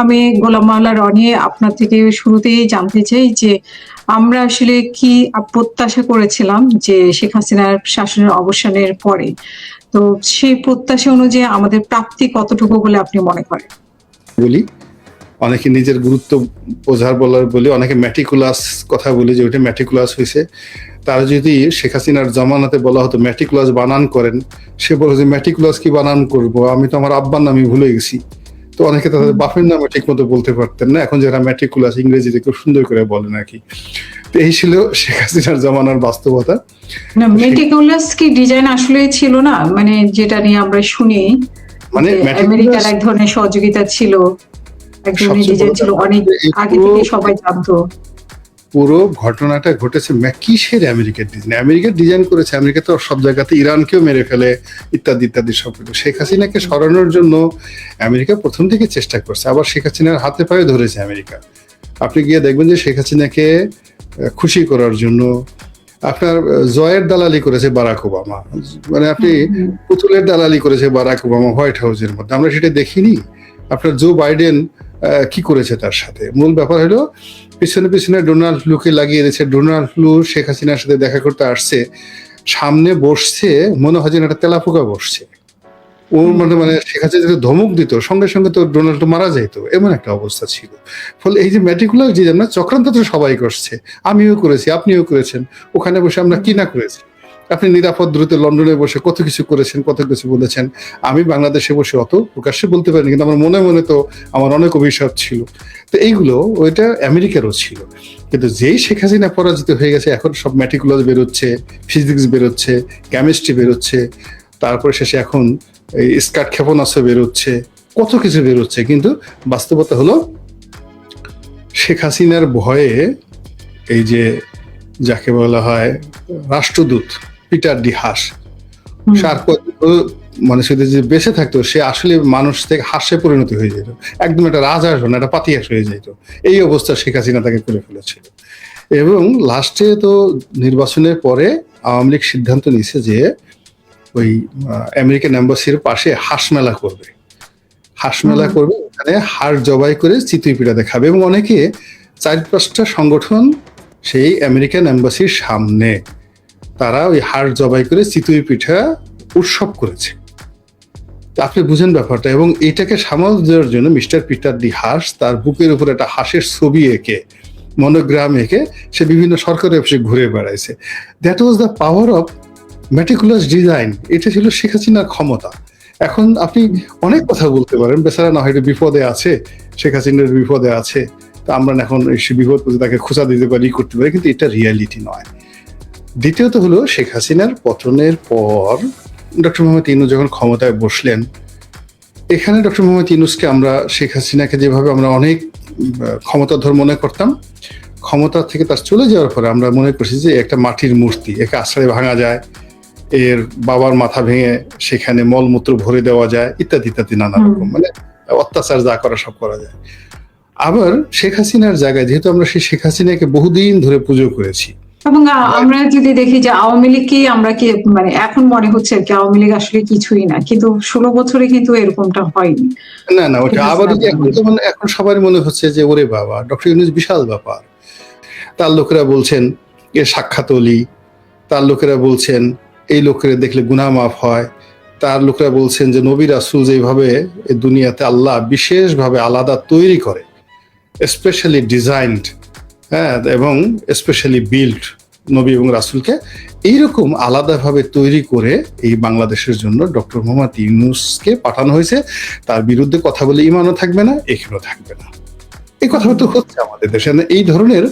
আমি গোলাম মাওলা রনি আপনার থেকে শুরুতেই জানতে চাই যে আমরা আসলে কি প্রত্যাশা করেছিলাম যে শেখ হাসিনার শাসনের অবসানের পরে। তো সেই প্রত্যাশা অনুযায়ী আমাদের প্রাপ্তি কতটুকু বলে আপনি মনে করেন? বলি, অনেকে নিজের গুরুত্ব বোঝার বলার বলি, অনেকে ম্যাটিকুলাস কথা বলি যে ওইটা ম্যাটিকুলাস হয়েছে। তারা যদি শেখ হাসিনার জমানাতে বলা হতো ম্যাটিকুলাস বানান করেন, সে বলে যে ম্যাটিকুলাস কি বানান করব? আমি তো আমার আব্বার নামই ভুলে গেছি। তো অনেকে তাদের বাপের নামে ঠিক মতো বলতে পারতেন না। এখন যারা ম্যাট্রিকুলাস ইংরেজিতে খুব সুন্দর করে বলে নাকি। তো এই ছিল শেখ হাসিনার জমানার বাস্তবতা। না মেটিকুলাস কি ডিজাইন আসলে ছিল না? মানে যেটা নিয়ে আমরা শুনি মানে আমেরিকার এক ধরনের সহযোগিতা ছিল। এক ধরনের ডিজাইন ছিল অনেক আগে থেকে সবাই জানতো। পুরো ঘটনাটা ঘটেছে ম্যা- কিসের আমেরিকার ডিজাইন আমেরিকার ডিজাইন করেছে আমেরিকা তো সব জায়গাতে ইরানকেও মেরে ফেলে ইত্যাদি ইত্যাদি সব কিছু। শেখ হাসিনাকে সরানোর জন্য আমেরিকা প্রথম থেকে চেষ্টা করছে আবার শেখ হাসিনার হাতে পায়ে ধরেছে আমেরিকা। আপনি গিয়ে দেখবেন যে শেখ হাসিনাকে খুশি করার জন্য আপনার জয়ের দালালি করেছে বারাক ওবামা। মানে আপনি পুতুলের দালালি করেছে বারাক ওবামা হোয়াইট হাউসের মধ্যে। আমরা সেটা দেখিনি। আপনার জো বাইডেন কি করেছে তার সাথে? মূল ব্যাপার হলো পিছনে পিছনে ডোনাল্ড লুকে লাগিয়ে দিয়েছে। ডোনাল্ড ফ্লু শেখ হাসিনার সাথে দেখা করতে আসছে। সামনে বসছে, মনে হয় যেন একটা তেলাপোকা বসছে। ওর মানে মানে শেখ হাসিনা যদি ধমক দিত, সঙ্গে সঙ্গে তো ডোনাল্ড মারা যেত এমন একটা অবস্থা ছিল। ফলে এই যে ম্যাটিকুলার যে আমরা চক্রান্ত তো সবাই করছে। আমিও করেছি, আপনিও করেছেন। ওখানে বসে আমরা কি না করেছি? আপনি নিরাপদ দ্রুত লন্ডনে বসে কত কিছু করেছেন, কত কিছু বলেছেন, আমি বাংলাদেশে বসে অত প্রকাশ্যে বলতে পারিনি, কিন্তু আমার মনে মনে তো আমার অনেক অভিশাপ ছিল। তো এইগুলো, ওইটা আমেরিকারও ছিল। কিন্তু যেই শেখ হাসিনা পরাজিত হয়ে গেছে, এখন সব ম্যাট্রিকুলাস বেরোচ্ছে ফিজিক্স বেরোচ্ছে কেমিস্ট্রি বেরোচ্ছে, তারপরে শেষে এখন এই স্কাট ক্ষেপণাস্ত্র বেরোচ্ছে, কত কিছু বেরোচ্ছে। কিন্তু বাস্তবতা হলো, শেখ হাসিনার ভয়ে এই যে যাকে বলা হয় রাষ্ট্রদূত পিটার ডি হাস হুম। মানে সে যে বেঁচে থাকতো সে আসলে মানুষ থেকে হাস্যে পরিণতি হয়ে যেত। একদম একটা রাজহাঁস না একটা পাতিয়াস হয়ে যেত। এই অবস্থা শেখ হাসিনা তাকে করে ফেলেছিল। এবং লাস্টে তো নির্বাচনের পরে আওয়ামী লীগ সিদ্ধান্ত নিছে যে ওই আমেরিকান এম্বাসির পাশে হাঁস মেলা করবে। হাঁস মেলা করবে ওখানে হাড় জবাই করে চিতুই পিঠা দেখাবে এবং অনেকে চার পাঁচটা সংগঠন সেই আমেরিকান এম্বাসির সামনে তারা ওই হাড় জবাই করে চিতুই পিঠা উৎসব করেছে। আপনি বুঝেন ব্যাপারটা এবং এটাকে সামাল দেওয়ার জন্য মিস্টার পিটার দি হাঁস তার বুকের উপর একটা হাঁসের ছবি এঁকে, মনোগ্রাম এঁকে সে বিভিন্ন সরকারি অফিসে ঘুরে বেড়াইছে। That was the power of meticulous design এটা ছিল শেখ হাসিনার ক্ষমতা। এখন আপনি অনেক কথা বলতে পারেন, বেচারা না হয়তো বিপদে আছে, শেখ হাসিনার বিপদে আছে। তা আমরা এখন সে বিপদ তাকে খোঁচা দিতে পারি করতে পারি, কিন্তু এটা রিয়ালিটি নয়। দ্বিতীয়ত হলো শেখ হাসিনার পতনের পর ডক্টর মোহাম্মদ ইনু যখন ক্ষমতায় বসলেন এখানে ডক্টর মোহাম্মদ ইনুসকে আমরা শেখ হাসিনাকে যেভাবে আমরা অনেক ক্ষমতাধর মনে করতাম ক্ষমতা থেকে তার চলে যাওয়ার পরে আমরা মনে করছি যে একটা মাটির মূর্তি একে আশ্রয় ভাঙা যায় এর বাবার মাথা ভেঙে সেখানে মলমূত্র ভরে দেওয়া যায় ইত্যাদি ইত্যাদি নানা রকম মানে অত্যাচার যা করা সব করা যায়। আবার শেখ হাসিনার জায়গায় যেহেতু আমরা সেই শেখ হাসিনাকে বহুদিন ধরে পুজো করেছি এবং আমরা যদি দেখি যে আওয়ামী লীগকে আমরা কি মানে এখন মনে হচ্ছে কি আওয়ামী লীগ আসলে কিছুই না কিন্তু ষোলো বছরে কিন্তু এরকমটা হয়নি। না না ওটা আবার এখন এখন সবার মনে হচ্ছে যে ওরে বাবা ডক্টর ইউনুস বিশাল ব্যাপার। তার লোকেরা বলছেন এ সাক্ষাৎ অলি। তার লোকেরা বলছেন এই লোকেরা দেখলে গুনাহ মাফ হয়। তার লোকেরা বলছেন যে নবী রাসুল যেভাবে দুনিয়াতে আল্লাহ বিশেষভাবে আলাদা তৈরি করে স্পেশালি ডিজাইনড হ্যাঁ এবং স্পেশালি বিল্ড নবী এবং রাসুলকে এইরকম আলাদাভাবে তৈরি করে এই বাংলাদেশের জন্য ডক্টর মোহাম্মদ ইউনুসকে পাঠানো হয়েছে। তার বিরুদ্ধে কথা বলে ইমানও থাকবে না, এখানেও থাকবে না। এই কথা তো হচ্ছে আমাদের দেশে। মানে এই ধরনের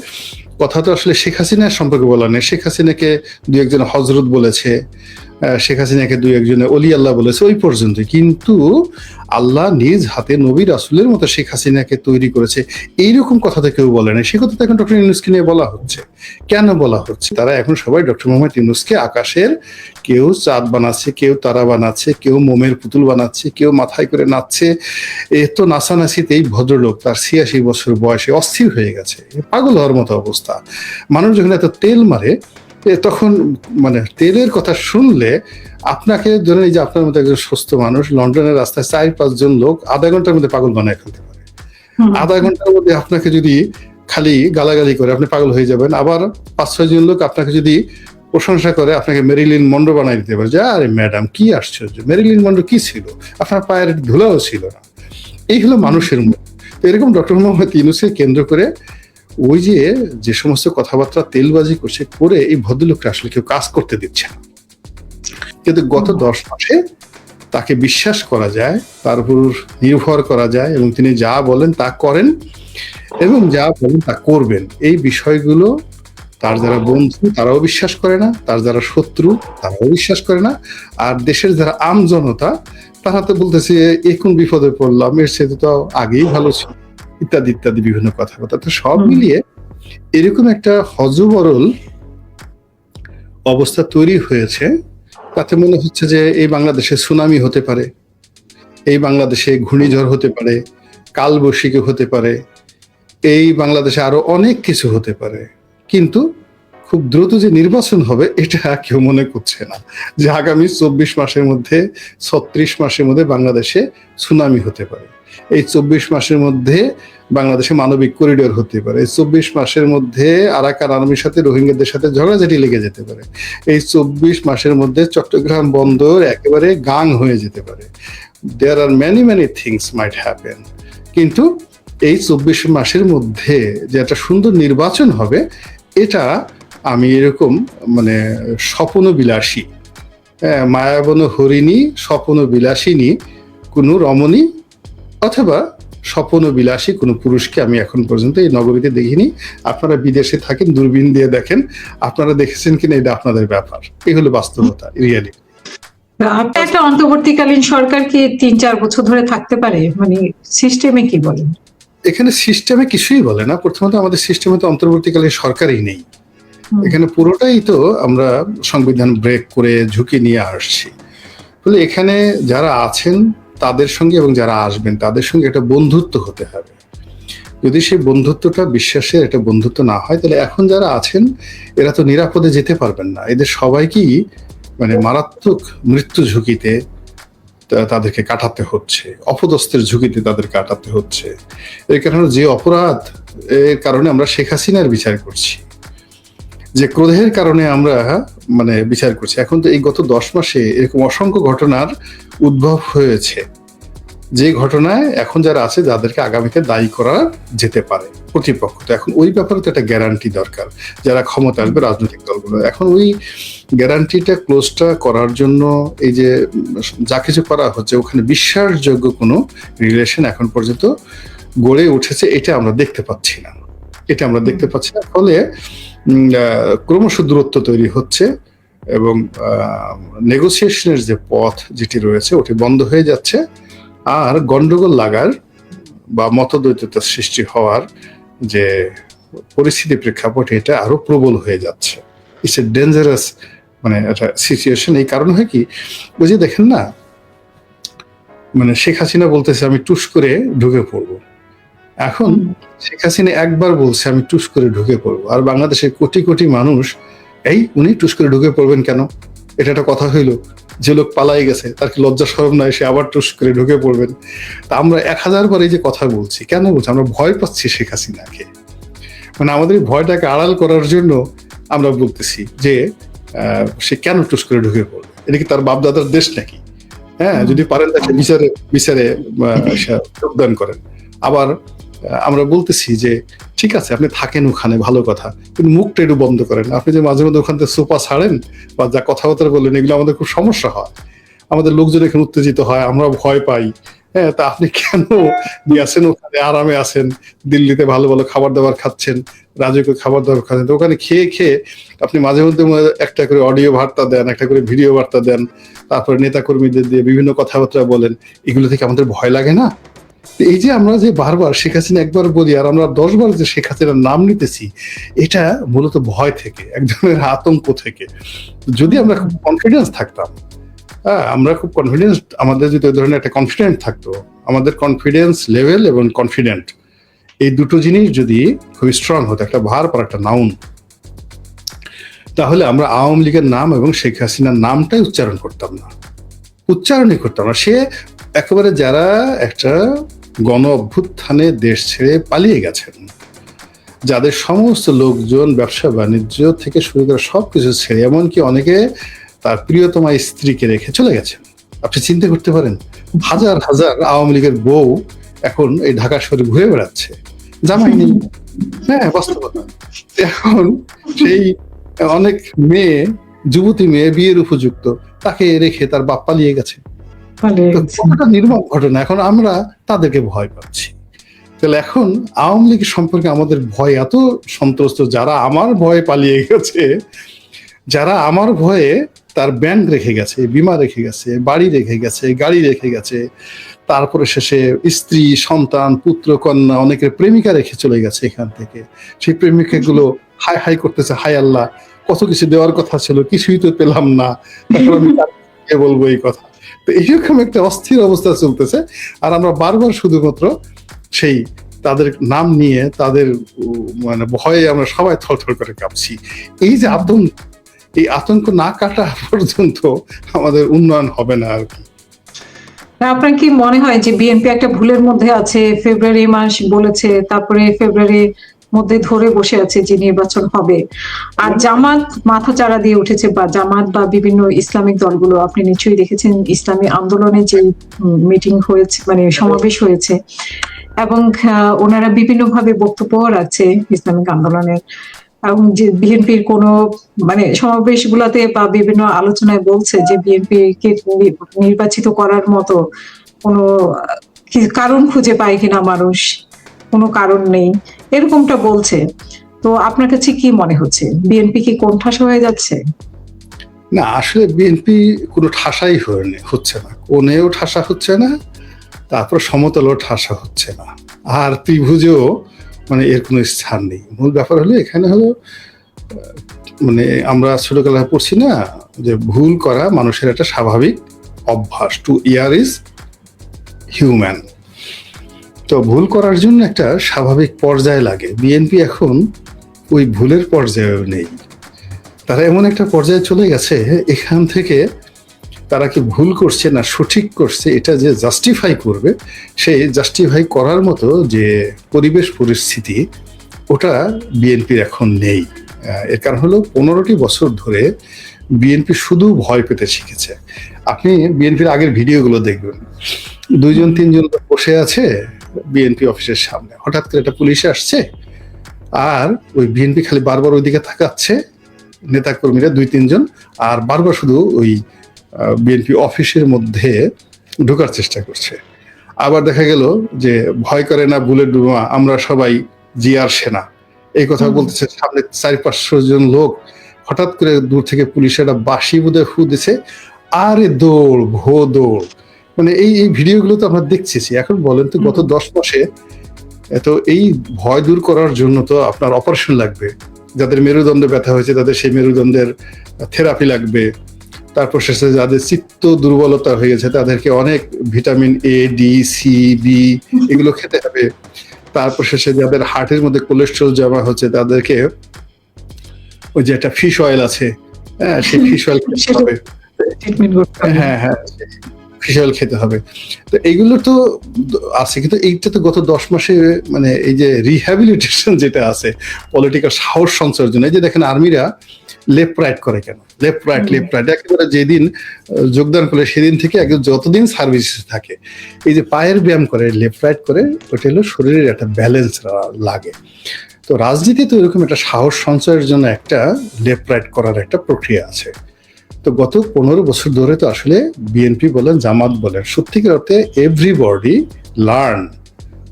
কথা তো আসলে শেখ হাসিনার সম্পর্কে বলা নেই। শেখ হাসিনাকে দু একজন হজরত বলেছে। শেখ হাসিনাকে দুই একজনে অলি আল্লাহ বলেছে ওই পর্যন্ত। কিন্তু আল্লাহ নিজ হাতে নবী রাসুলের মতো শেখ হাসিনাকে তৈরি করেছে। এইরকম কথা তো কেউ বলে না সে কথা তো এখন ডক্টর ইউনুসকে নিয়ে বলা হচ্ছে। কেন বলা হচ্ছে? তারা এখন সবাই ডক্টর মোহাম্মদ ইউনুসকে আকাশের কেউ চাঁদ বানাচ্ছে, কেউ তারা বানাচ্ছে, কেউ মোমের পুতুল বানাচ্ছে, কেউ মাথায় করে নাচছে। এ তো নাচানাচিতে এই ভদ্রলোক, তার ছিয়াশি বছর বয়সে অস্থির হয়ে গেছে। পাগল হওয়ার মতো অবস্থা। মানুষ যখন এত তেল মারে তখন মানে তেলের কথা শুনলে আপনাকে ধরেন এই যে আপনার মতো একজন সুস্থ মানুষ লন্ডনের রাস্তায় চার পাঁচজন লোক আধা ঘণ্টার মধ্যে পাগল বানায় ফেলতে পারে। আধা ঘণ্টার মধ্যে আপনাকে যদি খালি গালাগালি করে আপনি পাগল হয়ে যাবেন আবার পাঁচ ছয় জন লোক আপনাকে যদি প্রশংসা করে আপনাকে মেরিলিন মন্ডো বানাই দিতে পারে যে আরে ম্যাডাম কি আশ্চর্য মেরিলিন মন্ডো কি ছিল? আপনার পায়ের ধুলাও ছিল না। এই হলো মানুষের মন তো এরকম ডক্টর মোহাম্মদ ইউনুসকে কেন্দ্র করে ওই যে যে সমস্ত কথাবার্তা তেলবাজি করছে করে এই ভদ্রলোকটা আসলে কেউ কাজ করতে দিচ্ছে না। কিন্তু গত দশ মাসে তাকে বিশ্বাস করা যায় তার উপর নির্ভর করা যায় এবং তিনি যা বলেন তা করেন এবং যা বলেন তা করবেন। এই বিষয়গুলো তার যারা বন্ধু তারাও বিশ্বাস করে না তার যারা শত্রু তারাও বিশ্বাস করে না। আর দেশের যারা আম জনতা তারা তো বলতেছে এ কোন বিপদে পড়লাম? এর সাথে তো আগেই ভালো ছিল। ইত্যাদি ইত্যাদি বিভিন্ন কথাবার্তা। তো সব মিলিয়ে এরকম একটা হজবরল অবস্থা তৈরি হয়েছে। তাতে মনে হচ্ছে যে এই বাংলাদেশে সুনামি হতে পারে এই বাংলাদেশে ঘূর্ণিঝড় হতে পারে কালবৈশাখী হতে পারে এই বাংলাদেশে আরও অনেক কিছু হতে পারে। কিন্তু খুব দ্রুত যে নির্বাচন হবে, এটা কেউ মনে করছে না যে আগামী চব্বিশ মাসের মধ্যে, ছত্রিশ মাসের মধ্যে বাংলাদেশে সুনামি হতে পারে। এই চব্বিশ মাসের মধ্যে বাংলাদেশে মানবিক করিডোর হতে পারে। এই চব্বিশ মাসের মধ্যে আরাকান আর্মির সাথে রোহিঙ্গাদের সাথে ঝগড়াঝাটি লেগে যেতে পারে। এই চব্বিশ মাসের মধ্যে চট্টগ্রাম বন্দর একেবারে গাং হয়ে যেতে পারে। There are many many things might happen কিন্তু এই চব্বিশ মাসের মধ্যে যে একটা সুন্দর নির্বাচন হবে, এটা আমি এরকম মানে স্বপ্ন বিলাসী হ্যাঁ, মায়াবন হরিণী স্বপ্ন বিলাসিনী কোনো রমণী অথবা স্বপ্ন বিলাসী কোনো পুরুষকে আমি এখন পর্যন্ত এই নগরীতে দেখিনি। আপনারা বিদেশে থাকেন দূরবীন দিয়ে দেখেন আপনারা দেখেছেন কিনা এটা আপনাদের ব্যাপার। এই হলো বাস্তবতা আপনি একটা অন্তর্বর্তীকালীন সরকার কি তিন চার বছর ধরে থাকতে পারে? মানে সিস্টেমে কি বলেন? এখানে সিস্টেমে কিছুই বলে না। প্রথমত আমাদের সিস্টেমে তো অন্তর্বর্তীকালীন সরকারই নেই। এখানে পুরোটাই তো আমরা সংবিধান ব্রেক করে ঝুঁকি নিয়ে আসছি। ফলে এখানে যারা আছেন তাদের সঙ্গে এবং যারা আসবেন তাদের সঙ্গে একটা বন্ধুত্ব হতে হবে। যদি সেই বন্ধুত্বটা বিশ্বাসের একটা বন্ধুত্ব না হয়, তাহলে এখন যারা আছেন, এরা তো নিরাপদে যেতে পারবেন না। এদের সবাইকেই মানে মারাত্মক মৃত্যু ঝুঁকিতে তাদেরকে কাটাতে হচ্ছে, অপদস্থের ঝুঁকিতে তাদের কাটাতে হচ্ছে। এর কারণে যে অপরাধ, এর কারণে আমরা শেখ হাসিনার বিচার করছি। যে ক্রোধের কারণে আমরা মানে বিচার করছি। এখন তো এই গত দশ মাসে এরকম অসংখ্য ঘটনার উদ্ভব হয়েছে। যে ঘটনায় এখন যারা আছে, যাদেরকে আগামীতে দায়ী করা যেতে পারে প্রতিপক্ষ। তো এখন ওই ব্যাপারে তো একটা গ্যারান্টি দরকার, যারা ক্ষমতা আসবে রাজনৈতিক দলগুলো। এখন ওই গ্যারান্টিটা ক্লোজটা করার জন্য এই যে, যা কিছু করা হচ্ছে, ওখানে বিশ্বাসযোগ্য কোনো রিলেশন এখন পর্যন্ত গড়ে উঠেছে, এটা আমরা দেখতে পাচ্ছি না। এটা আমরা দেখতে পাচ্ছি না। ফলে ক্রমশ দূরত্ব তৈরি হচ্ছে এবং নেগোসিয়েশনের যে পথ যেটি রয়েছে, ওটি বন্ধ হয়ে যাচ্ছে। আর গন্ডগোল লাগার বা মতদ্বৈততা সৃষ্টি হওয়ার যে পরিস্থিতি প্রেক্ষাপট এটা আরও প্রবল হয়ে যাচ্ছে। ইটস এ ডেঞ্জারাস মানে একটা সিচুয়েশন এই কারণ হয় কি, ওই যে দেখেন না মানে শেখ হাসিনা বলতেছে, আমি টুস করে ঢুকে পড়ব। এখন শেখ হাসিনা একবার বলছে আমি টুস করে ঢুকে পড়ব। আর বাংলাদেশের কোটি কোটি মানুষ এই উনি টুস করে ঢুকে পড়বেন কেন? এটা একটা কথা হইল যে লোক পালাই গেছে তার কি লজ্জা সরম নাই সে আবার টুস করে ঢুকে পড়বেন? তা আমরা এক হাজার বার এই যে কথা বলছি কেন বলছি? আমরা ভয় পাচ্ছি শেখ হাসিনাকে। মানে আমাদের ভয়টাকে আড়াল করার জন্য আমরা বলতেছি যে আহ, সে কেন টুস করে ঢুকে পড়বে? এটা কি তার বাপ দাদার দেশ নাকি? হ্যাঁ যদি পারেন তাকে বিচারে বিচারে যোগদান করেন। আবার আমরা বলতেছি যে, ঠিক আছে, আপনি থাকেন ওখানে, ভালো কথা। কিন্তু মুখটা একটু বন্ধ করেন। আপনি যে মাঝে মধ্যে ওখান থেকে সোপা ছাড়েন বা যা কথাবার্তা বললেন, এগুলো আমাদের খুব সমস্যা হয়। আমাদের লোকজন এখানে উত্তেজিত হয়, আমরা ভয় পাই। হ্যাঁ তা আপনি কেন গিয়েছেন ওখানে? আরামে আছেন দিল্লিতে ভালো ভালো খাবার দাবার খাচ্ছেন, রাজকীয় খাবার দাবার খাচ্ছেন। তো ওখানে খেয়ে খেয়ে আপনি মাঝে মধ্যে একটা করে অডিও বার্তা দেন, একটা করে ভিডিও বার্তা দেন। তারপরে নেতা কর্মীদের দিয়ে বিভিন্ন কথাবার্তা বলেন। এগুলো থেকে আমাদের ভয় লাগে না? এই যে আমরা যে বারবার শেখ হাসিনা একবার বলি, আর আমরা দশ বার যে শেখ হাসিনার নাম নিতেছি, এটা মূলত ভয় থেকে এক ধরনের আতঙ্ক থেকে। যদি আমরা খুব কনফিডেন্স থাকতাম হ্যাঁ আমরা খুব কনফিডেন্স আমাদের যদি ওই ধরনের একটা কনফিডেন্ট থাকতো, আমাদের কনফিডেন্স লেভেল এবং কনফিডেন্ট এই দুটো জিনিস যদি খুব স্ট্রং হতো, একটা ভার পর একটা নাউন তাহলে আমরা আওয়ামী লীগের নাম এবং শেখ হাসিনার নামটাই উচ্চারণ করতাম না। উচ্চারণই করতাম না। সে একেবারে যারা একটা গণ অভ্যুত্থানে দেশ ছেড়ে পালিয়ে গেছেন, যাদের সমস্ত লোকজন, ব্যবসা, বাণিজ্য থেকে শুরু করে সবকিছু ছেড়ে, এমনকি অনেকে তার প্রিয়তমা স্ত্রীকে রেখে চলে গেছেন। আপনি চিন্তা করতে পারেন, হাজার হাজার আওয়ামী লীগের বউ এখন এই ঢাকা শহরে ঘুরে বেড়াচ্ছে। জামাই নেই। হ্যাঁ বাস্তবতা। এখন সেই অনেক মেয়ে, যুবতী মেয়ে বিয়ের উপযুক্ত, তাকে রেখে তার বাপ পালিয়ে গেছে। কতটা নির্মম ঘটনা? এখন আমরা তাদেরকে ভয় পাচ্ছি। তাহলে এখন আওয়ামী লীগ সম্পর্কে আমাদের ভয় এত সন্ত্রস্ত যারা আমার ভয়ে পালিয়ে গেছে যারা আমার ভয়ে তার ব্যাংক রেখে গেছে বিমা রেখে গেছে বাড়ি রেখে গেছে গাড়ি রেখে গেছে তারপরে শেষে স্ত্রী সন্তান পুত্র কন্যা অনেকের প্রেমিকা রেখে চলে গেছে এখান থেকে। সেই প্রেমিকাগুলো হাই হাই করতেছে হাই আল্লাহ কত কিছু দেওয়ার কথা ছিল কিছুই তো পেলাম না। তারপর আমি বলব এই কথা। তো এইরকম একটা অস্থির অবস্থা চলতেছে। আর আমরা বারবার শুধুমাত্র সেই তাদের নাম নিয়ে, তাদের মানে ভয়ে আমরা সবাই থরথর করে কাঁপছি। এই যে আতঙ্ক এই আতঙ্ক না কাটা পর্যন্ত আমাদের উন্নয়ন হবে না আর কি। আপনার কি মনে হয় যে বিএনপি একটা ভুলের মধ্যে আছে? ফেব্রুয়ারি মাস বলেছে, তারপরে ফেব্রুয়ারির মধ্যে ধরে বসে আছে যে নির্বাচন হবে। আর জামাত মাথা চারা দিয়ে উঠেছে বা জামাত বা বিভিন্ন ইসলামিক দলগুলো, আপনি নিশ্চয়ই দেখেছেন ইসলামী আন্দোলনে যে মিটিং হয়েছে মানে সমাবেশ হয়েছে। এবং ওনারা বিভিন্ন ভাবে বক্তব্য রাখছে ইসলামিক আন্দোলনের। এবং যে বিএনপির কোনো মানে সমাবেশ গুলাতে বা বিভিন্ন আলোচনায় বলছে যে বিএনপি কে নির্বাচিত করার মতো কোনো কারণ খুঁজে পায় কিনা মানুষ। কোনো কারণ নেই। এরকমটা বলছে। তো আপনার কাছে কি মনে হচ্ছে? বিএনপি কি কোণঠাসা হয়ে যাচ্ছে? না, আসলে বিএনপি কোনো ঠাসাই হচ্ছে না। কোনেও ঠাসা হচ্ছে না, তারপর সমতলও ঠাসা হচ্ছে না। আর ত্রিভুজেও মানে এর কোনো স্থান নেই। মূল ব্যাপার হলো এখানে হলো মানে আমরা ছোটবেলায় পড়ছি না, যে ভুল করা মানুষের একটা স্বাভাবিক অভ্যাস। টু ইয়ার ইজ হিউম্যান তো ভুল করার জন্য একটা স্বাভাবিক পর্যায় লাগে। বিএনপি এখন ওই ভুলের পর্যায়েও নেই। তারা এমন একটা পর্যায়ে চলে গেছে, এখান থেকে তারা কি ভুল করছে না সঠিক করছে, এটা যে জাস্টিফাই করবে, সেই জাস্টিফাই করার মতো যে পরিবেশ পরিস্থিতি, ওটা বিএনপির এখন নেই। এর কারণ হলো পনেরোটি বছর ধরে বিএনপি শুধু ভয় পেতে শিখেছে। আপনি বিএনপির আগের ভিডিওগুলো দেখবেন। দুইজন, তিনজন বসে আছে বিএনপি অফিসের সামনে। হঠাৎ করে একটা পুলিশ আসছে আর ওই বিএনপি খালি বারবার ওইদিকে তাকাচ্ছে। নেতাকর্মীরা দুই তিনজন আর বারবার শুধু ওই বিএনপি অফিসের মধ্যে ঢোকার চেষ্টা করছে। আবার দেখা গেল যে ভয় করে না বুলেট বোমা আমরা সবাই জিয়ার সেনা। এই কথা। বলতেছে সামনে চারি পাঁচশো জন লোক। হঠাৎ করে দূর থেকে পুলিশ একটা বাঁশি বুধে ফু দিছে। আরে দৌড় ভো দৌড়। মানে এই এই ভিডিওগুলো তো আমরা দেখছি এখন বলেন তো গত দশ মাসে তো এই ভয় দূর করার জন্য তো আপনার অপারেশন লাগবে। যাদের মেরুদণ্ডে ব্যথা হয়েছে তাদের সেই মেরুদণ্ডের থেরাপি লাগবে। তারপর শেষে যাদের চিত্ত দুর্বলতা হয়ে গেছে তাদেরকে অনেক vitamin A D C B এগুলো খেতে হবে। তারপর শেষে যাদের হার্টের মধ্যে কোলেস্ট্রল জমা হচ্ছে তাদেরকে ওই যে একটা ফিশ অয়েল আছে হ্যাঁ সেই ফিশ অয়েল খেতে হবে। হ্যাঁ হ্যাঁ ফিশ অয়েল খেতে হবে। তো এইগুলো তো আছে, কিন্তু এইটা তো গত দশ মাসে মানে এই যে রিহ্যাবিলিটেশন যেটা আছে পলিটিক্যাল সাহস সঞ্চয়ের জন্য এই যে দেখেন আর্মিরা লেফট রাইট করে কেন? লেফট রাইট লেফট রাইট একেবারে যেদিন যোগদান করে সেদিন থেকে একদম যতদিন সার্ভিস থাকে, এই যে পায়ের ব্যায়াম করে লেফট রাইট করে, ওটা হলো শরীরের একটা ব্যালেন্স লাগে। তো রাজনীতি তো এরকম একটা সাহস সঞ্চয়ের জন্য একটা লেফট রাইট করার একটা প্রক্রিয়া আছে। তো গত পনেরো বছর ধরে তো আসলে বিএনপি বলেন জামাত বলেন সত্যিকার অর্থে everybody learn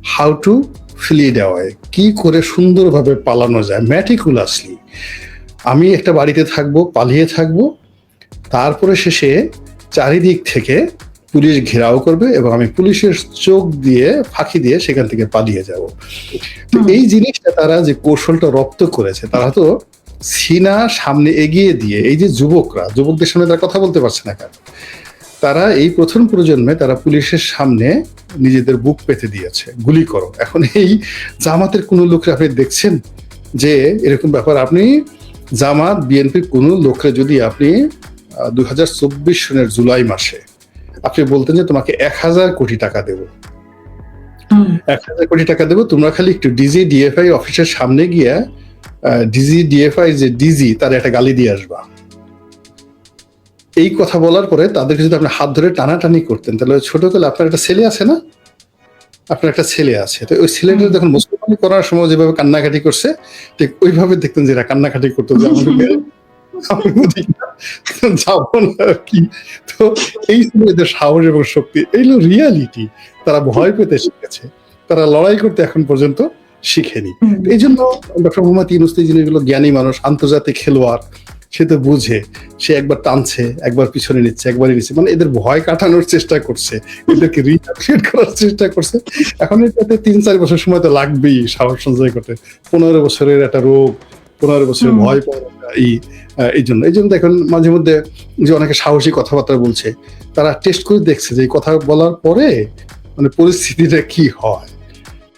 how to flit away কি করে সুন্দরভাবে পালানো যায় ম্যাটিকুলাসলি আমি একটা বাড়িতে থাকব পালিয়ে থাকব তারপরে শেষে চারিদিক থেকে পুলিশ ঘেরাও করবে এবং আমি পুলিশের চোখ দিয়ে ফাঁকি দিয়ে সেখান থেকে পালিয়ে যাব। তো এই জিনিসটা তারা যে কৌশলটা রপ্ত করেছে তারা তো সিনা সামনে এগিয়ে দিয়ে এই যে যুবকরা যুবকদের সামনে তারা কথা বলতে পারছে না কেন? তারা এই প্রথম প্রজন্মে তারা পুলিশের সামনে নিজেদের বুক পেতে দিয়েছে গুলি করো। এখন এই জামাতের কোনো লোক আপনি দেখছেন যে এরকম ব্যাপার? আপনি জামাত বিএনপির কোন লোকরে যদি আপনি দুই হাজার চব্বিশ সনের জুলাই মাসে আপনি বলতেন যে তোমাকে এক হাজার কোটি টাকা দেবো। এক হাজার কোটি টাকা দেবো তোমরা খালি একটু ডিজি ডিএফআই অফিসের সামনে গিয়ে ডিজি ডিএফআই যে ডিজি তার একটা গালি দিয়ে আসবা। এই কথা বলার পরে তাদেরকে যদি আপনি হাত ধরে টানাটানি করতেন তাহলে ছোটকালে আপনার একটা ছেলে আছে না? আপনার একটা ছেলে আছে। তো ওই ছেলেটা যখন মুসলমানি করার সময় যেভাবে কান্নাকাটি করছে ঠিক ওইভাবে দেখতেন যে এরা কান্নাকাটি করতো যে আমাকে যাব না কি? তো এই ছিল এদের সাহস এবং শক্তি এই হলো রিয়ালিটি তারা ভয় পেতে শিখেছে। তারা লড়াই করতে এখন পর্যন্ত শিখেনি। এই জন্য ডক্টর মোহাম্মদ ইউনুস জিনিসগুলো জ্ঞানী মানুষ আন্তর্জাতিক খেলোয়াড় সে তো বুঝে সে একবার টানছে একবার পিছনে নিচ্ছে একবারই নিচ্ছে মানে এদের ভয় কাটানোর চেষ্টা করছে এদেরকে রিঅ্যাক্সিয়েট করার চেষ্টা করছে। এখন এটাতে তিন চার বছর সময় তো লাগবেই সাহস সঞ্চয় করতে। পনেরো বছরের একটা রোগ পনেরো বছরের ভয় পাওয়ার এই এই জন্য। এই জন্য দেখুন মাঝে মধ্যে যে অনেকে সাহসী কথাবার্তা বলছে তারা টেস্ট করে দেখছে যে এই কথা বলার পরে মানে পরিস্থিতিটা কি হয়।